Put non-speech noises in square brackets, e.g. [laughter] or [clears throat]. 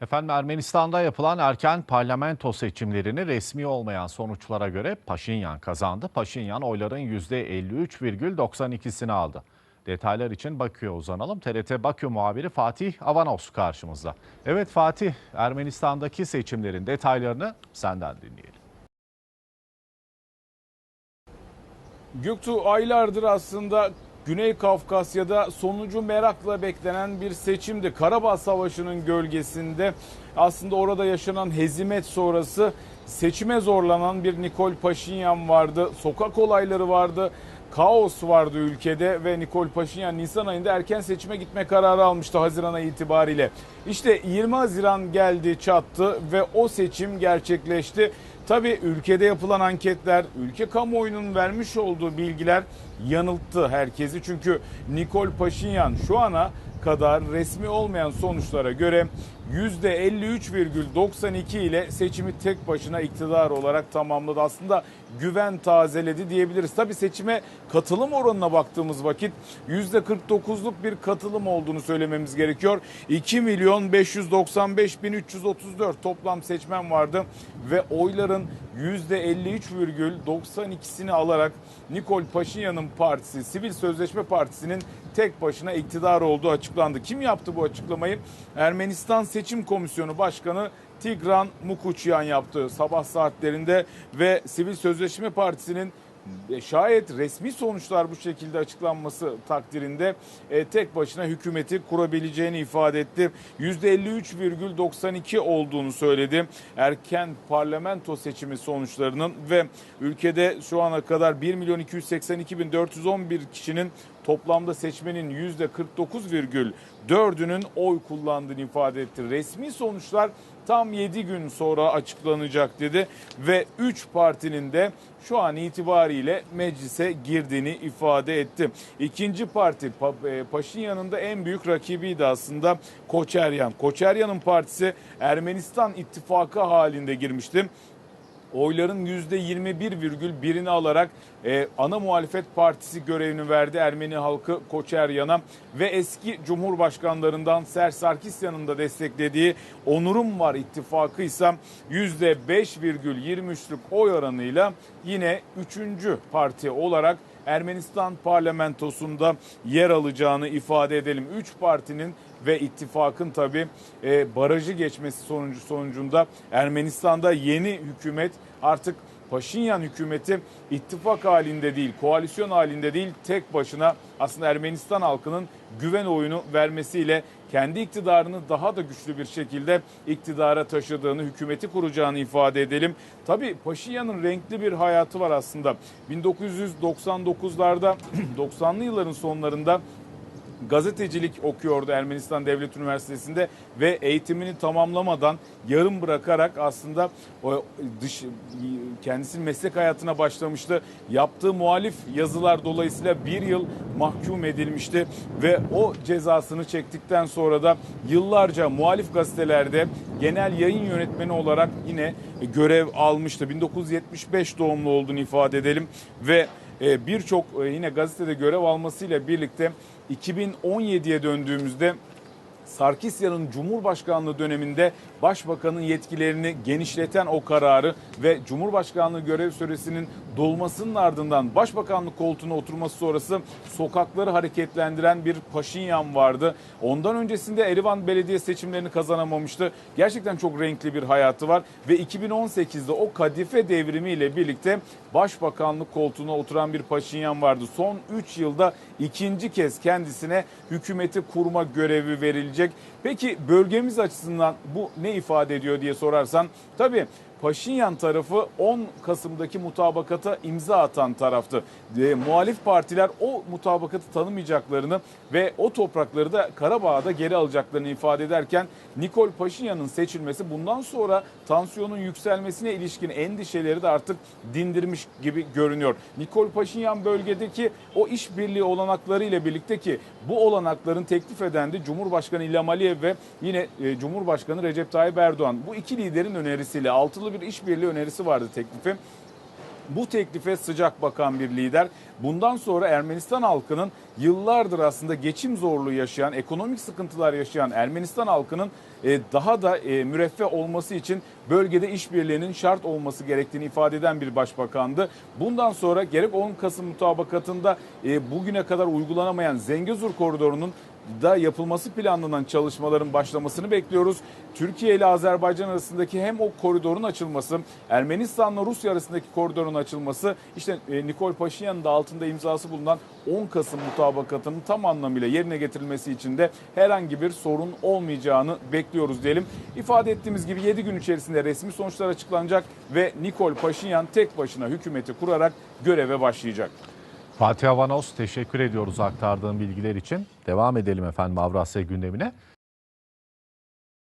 Efendim Ermenistan'da yapılan erken parlamento seçimlerini resmi olmayan sonuçlara göre Paşinyan kazandı. Paşinyan oyların %53,92'sini aldı. Detaylar için Bakü'ye uzanalım. TRT Bakü muhabiri Fatih Avanos karşımızda. Evet Fatih, Ermenistan'daki seçimlerin detaylarını senden dinleyelim. Göktuğ aylardır aslında Güney Kafkasya'da sonucu merakla beklenen bir seçimdi. Karabağ Savaşı'nın gölgesinde aslında orada yaşanan hezimet sonrası seçime zorlanan bir Nikol Paşinyan vardı. Sokak olayları vardı. Kaos vardı ülkede ve Nikol Paşinyan Nisan ayında erken seçime gitme kararı almıştı Haziran ayı itibariyle. İşte 20 Haziran geldi çattı ve o seçim gerçekleşti. Tabii ülkede yapılan anketler, ülke kamuoyunun vermiş olduğu bilgiler yanılttı herkesi. Çünkü Nikol Paşinyan şu ana kadar resmi olmayan sonuçlara göre %53,92 ile seçimi tek başına iktidar olarak tamamladı. Aslında güven tazeledi diyebiliriz. Tabii seçime katılım oranına baktığımız vakit %49'luk bir katılım olduğunu söylememiz gerekiyor. 2 milyon 595 bin 334 toplam seçmen vardı ve oyların %53,92'sini alarak Nikol Paşinyan'ın partisi, Sivil Sözleşme Partisi'nin tek başına iktidar olduğu açıklandı. Kim yaptı bu açıklamayı? Ermenistan Seçim Komisyonu Başkanı Tigran Mukuçyan yaptı sabah saatlerinde ve Sivil Sözleşme Partisi'nin e, şayet resmi sonuçlar bu şekilde açıklanması takdirinde e, tek başına hükümeti kurabileceğini ifade etti. %53,92 olduğunu söyledi. Erken parlamento seçimi sonuçlarının ve ülkede şu ana kadar 1 milyon 282 bin 411 kişinin toplamda seçmenin %49,4'ünün oy kullandığını ifade etti. Resmi sonuçlar tam 7 gün sonra açıklanacak dedi ve 3 partinin de şu an itibariyle meclise girdiğini ifade etti. İkinci parti Pa- e, Paşinyan'ın da en büyük rakibiydi aslında Koçeryan. Koçeryan'ın partisi Ermenistan ittifakı halinde girmişti oyların %21,1'ini alarak e, ana muhalefet partisi görevini verdi Ermeni halkı Koçeryan'a ve eski cumhurbaşkanlarından Ser Sarkisyan'ın da desteklediği Onurum Var ittifakı ise %5,23'lük oy oranıyla yine 3. parti olarak Ermenistan parlamentosunda yer alacağını ifade edelim. 3 partinin ve ittifakın tabi barajı geçmesi sonucu sonucunda Ermenistan'da yeni hükümet artık Paşinyan hükümeti ittifak halinde değil, koalisyon halinde değil, tek başına aslında Ermenistan halkının güven oyunu vermesiyle kendi iktidarını daha da güçlü bir şekilde iktidara taşıdığını, hükümeti kuracağını ifade edelim. Tabii Paşinyan'ın renkli bir hayatı var aslında. 1999'larda 90'lı [clears throat] yılların sonlarında gazetecilik okuyordu Ermenistan Devlet Üniversitesi'nde ve eğitimini tamamlamadan yarım bırakarak aslında o dış kendisinin meslek hayatına başlamıştı. Yaptığı muhalif yazılar dolayısıyla bir yıl mahkum edilmişti ve o cezasını çektikten sonra da yıllarca muhalif gazetelerde genel yayın yönetmeni olarak yine görev almıştı. 1975 doğumlu olduğunu ifade edelim ve birçok e, yine gazetede görev almasıyla birlikte 2017'ye döndüğümüzde Sarkisyan'ın Cumhurbaşkanlığı döneminde Başbakanın yetkilerini genişleten o kararı ve Cumhurbaşkanlığı görev süresinin dolmasının ardından Başbakanlık koltuğuna oturması sonrası sokakları hareketlendiren bir Paşinyan vardı. Ondan öncesinde Erivan belediye seçimlerini kazanamamıştı. Gerçekten çok renkli bir hayatı var ve 2018'de o kadife devrimiyle birlikte Başbakanlık koltuğuna oturan bir Paşinyan vardı. Son 3 yılda ikinci kez kendisine hükümeti kurma görevi verilecek. Peki bölgemiz açısından bu ne ifade ediyor diye sorarsan tabii Paşinyan tarafı 10 Kasım'daki mutabakata imza atan taraftı. E, muhalif partiler o mutabakatı tanımayacaklarını ve o toprakları da Karabağ'da geri alacaklarını ifade ederken Nikol Paşinyan'ın seçilmesi bundan sonra tansiyonun yükselmesine ilişkin endişeleri de artık dindirmiş gibi görünüyor. Nikol Paşinyan bölgedeki o işbirliği olanakları ile birlikte ki bu olanakların teklif eden de Cumhurbaşkanı İlham Aliyev ve yine e, Cumhurbaşkanı Recep Tayyip Erdoğan. Bu iki liderin önerisiyle altılı bir işbirliği önerisi vardı teklifi. bu teklife sıcak bakan bir lider. Bundan sonra Ermenistan halkının yıllardır aslında geçim zorluğu yaşayan, ekonomik sıkıntılar yaşayan Ermenistan halkının e, daha da e, müreffeh olması için bölgede işbirliğinin şart olması gerektiğini ifade eden bir başbakandı. Bundan sonra gerek 10 Kasım mutabakatında e, bugüne kadar uygulanamayan Zengezur koridorunun da yapılması planlanan çalışmaların başlamasını bekliyoruz. Türkiye ile Azerbaycan arasındaki hem o koridorun açılması, Ermenistan'la Rusya arasındaki koridorun açılması, işte e, Nikol Paşinyan'ın da altında imzası bulunan 10 Kasım mutabakatının tam anlamıyla yerine getirilmesi için de herhangi bir sorun olmayacağını bekliyoruz diyelim. İfade ettiğimiz gibi 7 gün içerisinde resmi sonuçlar açıklanacak ve Nikol Paşinyan tek başına hükümeti kurarak göreve başlayacak. Fatih Avanos teşekkür ediyoruz aktardığın bilgiler için. Devam edelim efendim Avrasya gündemine.